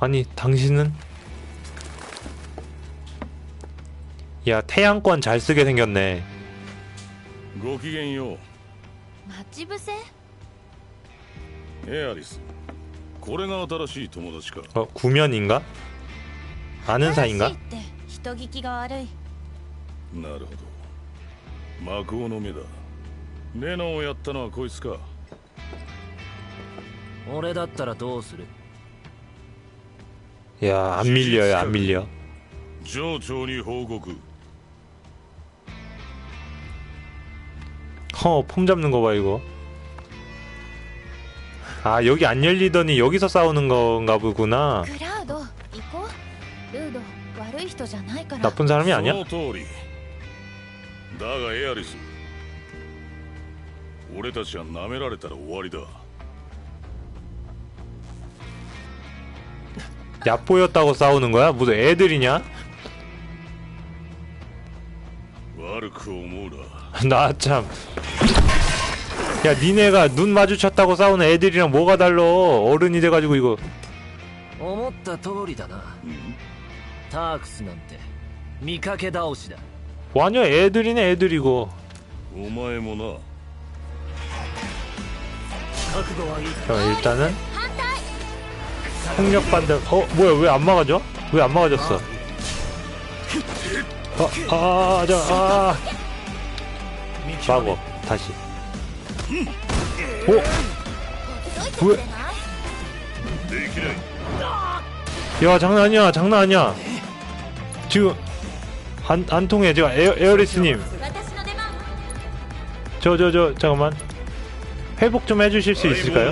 아니 당신은? 야 태양권 잘 쓰게 생겼네 ごきげんよう待ち伏せエアリスこれが新しい友達か 어 구면인가? 아는 사이인가? 新しいって人聞きが悪いなるほど魔法の目だレノンをやったのはこいつか俺だったらどうする 야 안 밀려요 안 밀려 上長に報告 허폼 잡는 거 봐 이거 아 여기 안 열리더니 여기서 싸우는 건가 보구나 クラウド行こうルード悪い人じゃないから 나쁜 사람이 そ 아니야? の通りだがエアリス俺たちは舐められたら終わりだ 얕보였다고 싸우는 거야? 무슨 애들이냐? 悪く思うな 나 참. 야, 니네가 눈 마주쳤다고 싸우는 애들이랑 뭐가 달라? 어른이 돼가지고 이거. 思った通りだなタークスなんて見かけ倒しだ 완전 애들이네, 애들이고. お前もな覚悟はいい 자, 일단은. 폭력 반대. 어 뭐야 왜 안 막아져? 왜 안 막아졌어? 어, 아, 아, 아, 막어 다시. 오 왜? 야 장난 아니야 장난 아니야 지금 안, 안 통해 제가 에어, 에어리스님 저 저 저 잠깐만 회복 좀 해주실 수 있을까요?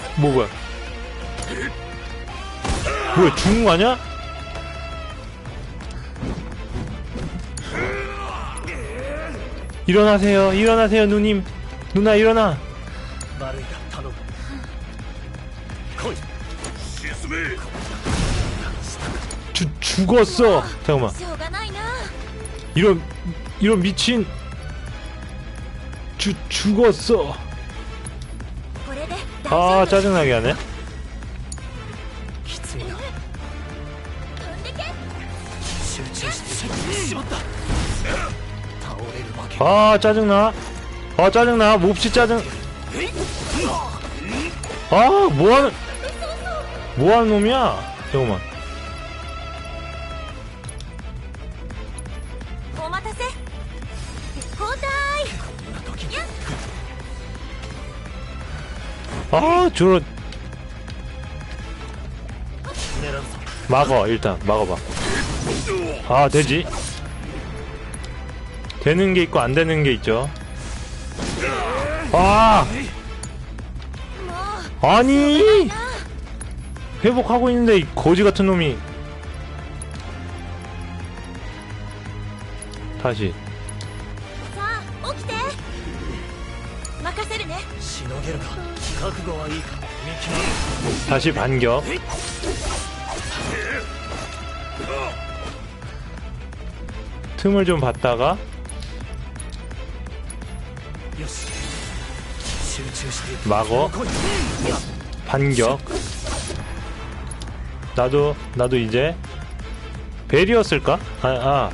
뭐, 뭐야? 뭐야 중국 아냐? 일어나세요 일어나세요 누님. 누나 일어나. 주, 죽었어. 잠깐만. 이런 이런 미친. 주, 죽었어. 아, 아 짜증나게 하네. 아 짜증나. 아 짜증나. 몹시 짜증. 아 뭐하는 뭐하는 놈이야? 잠깐만. 아 저런 막어 일단. 막어봐. 아 되지. 되는 게 있고 안 되는 게 있죠. 아! 아니! 회복하고 있는데 이 거지 같은 놈이. 다시. 다시 반격. 틈을 좀 봤다가. 막어 반격. 나도 나도 이제 베리어 쓸까? 아, 아.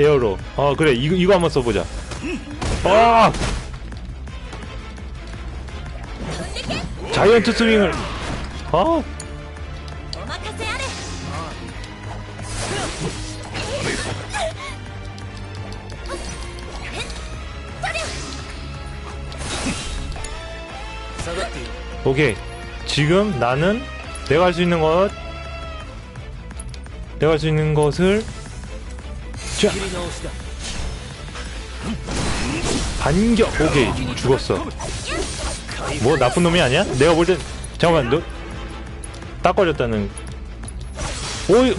에어로. 어 그래. 이거, 이거 한번 써보자. 아! 자이언트 스윙을. 아 오케이. 지금 나는 내가 할 수 있는 것 내가 할 수 있는 것을 자. 반격. 오케이. 죽었어. 뭐 나쁜 놈이 아니야? 내가 볼 땐 잠깐만 너 딱 걸렸다는. 오이.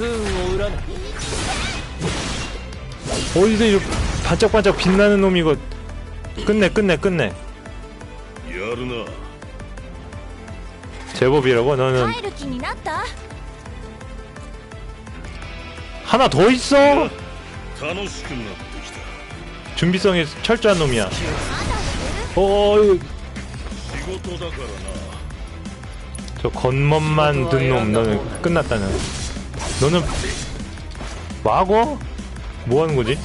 어디서 이 반짝반짝 빛나는 놈이고 끝내 끝내 끝내. 제법이라고? 너는 하나 더 있어? 준비성이 철저한 놈이야. 어, 어, 어 저 겉멋만 든 놈 너는 끝났다는 너는 마고? 뭐하는 거지?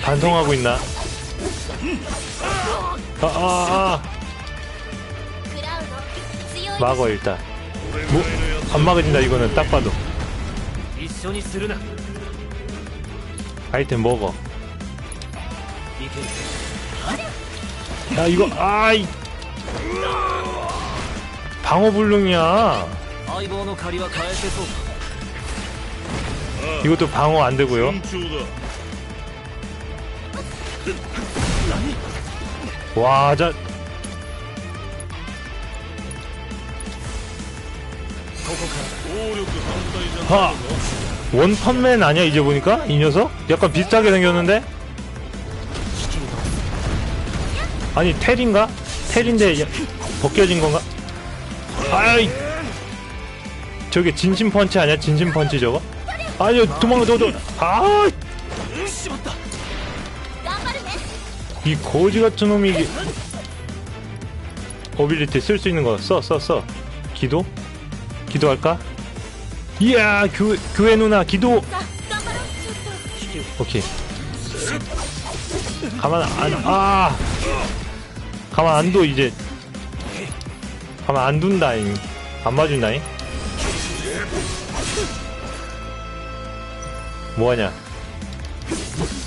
반성하고 있나? 아, 아, 아. 막어 일단 뭐? 안 막아진다 이거는 딱 봐도 아이템 먹어 야 이거 아이. 방어 불능이야. 이것도 방어 안 되고요. 와자. 하. 원펀맨 아니야 이제 보니까? 이 녀석? 약간 비슷하게 생겼는데? 아니 텔인가? 텔인데 벗겨진 건가? 아이 저게 진심 펀치 아니야? 진심 펀치 저거? 아니 도망가 저거 아! 이 거지 같은 놈이 이게 어빌리티 쓸 수 있는 거 써 써 써 기도? 기도할까? 이야 교, 교회 누나 기도 오케이 가만 안 아 가만 안 둬 이제. 가만 안 둔다잉. 안 봐준다잉? 뭐하냐?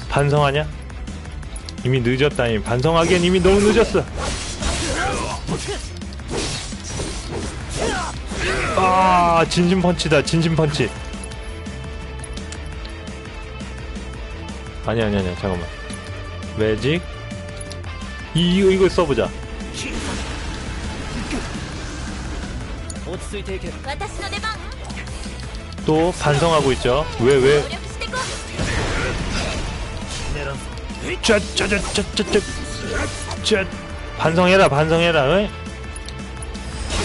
반성하냐? 이미 늦었다잉. 반성하기엔 이미 너무 늦었어. 아 진심 펀치다 진심 펀치. 아니 아니 아니 잠깐만. 매직 이, 이거, 써보자. 또 반성하고 있죠. 왜, 왜? 자, 자, 자, 자, 자, 자, 자. 반성해라, 반성해라. 왜?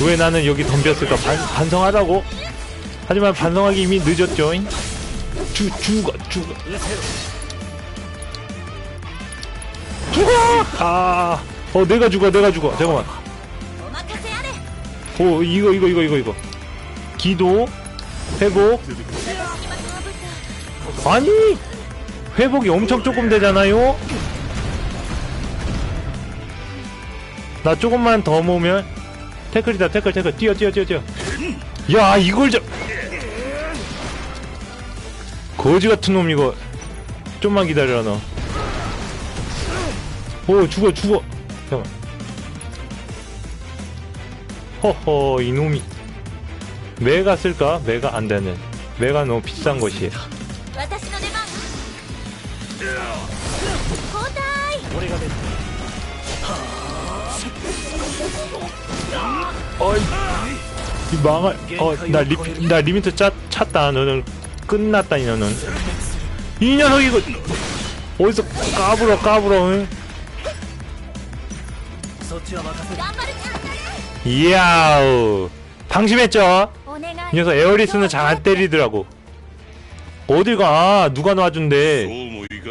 왜 나는 여기 덤볐을까? 반, 반성하라고. 하지만 반성하기 이미 늦었죠. 주, 죽어, 죽어. 아, 어, 내가 죽어, 내가 죽어. 잠깐만. 오, 이거, 이거, 이거, 이거, 이거. 기도, 회복. 아니! 회복이 엄청 조금 되잖아요? 나 조금만 더 모으면 태클이다 태클 태클 뛰어 뛰어 뛰어 뛰어 야 이걸 저 거지 같은 놈 이거 좀만 기다려라 너 오 죽어 죽어. 잠깐만. 허허 이놈이. 메가 쓸까? 메가 안되네. 메가 너무 비싼 것이 어이 이 망할 어나 리피 나 리미트 짜, 찼다 너는. 끝났다 이 너는 이 녀석 이거 어디서 까불어 까불어 응? 이야우. 방심했죠? 이 녀석 에어리스는 잘 안 때리더라고. 어딜가? 누가 놔준대?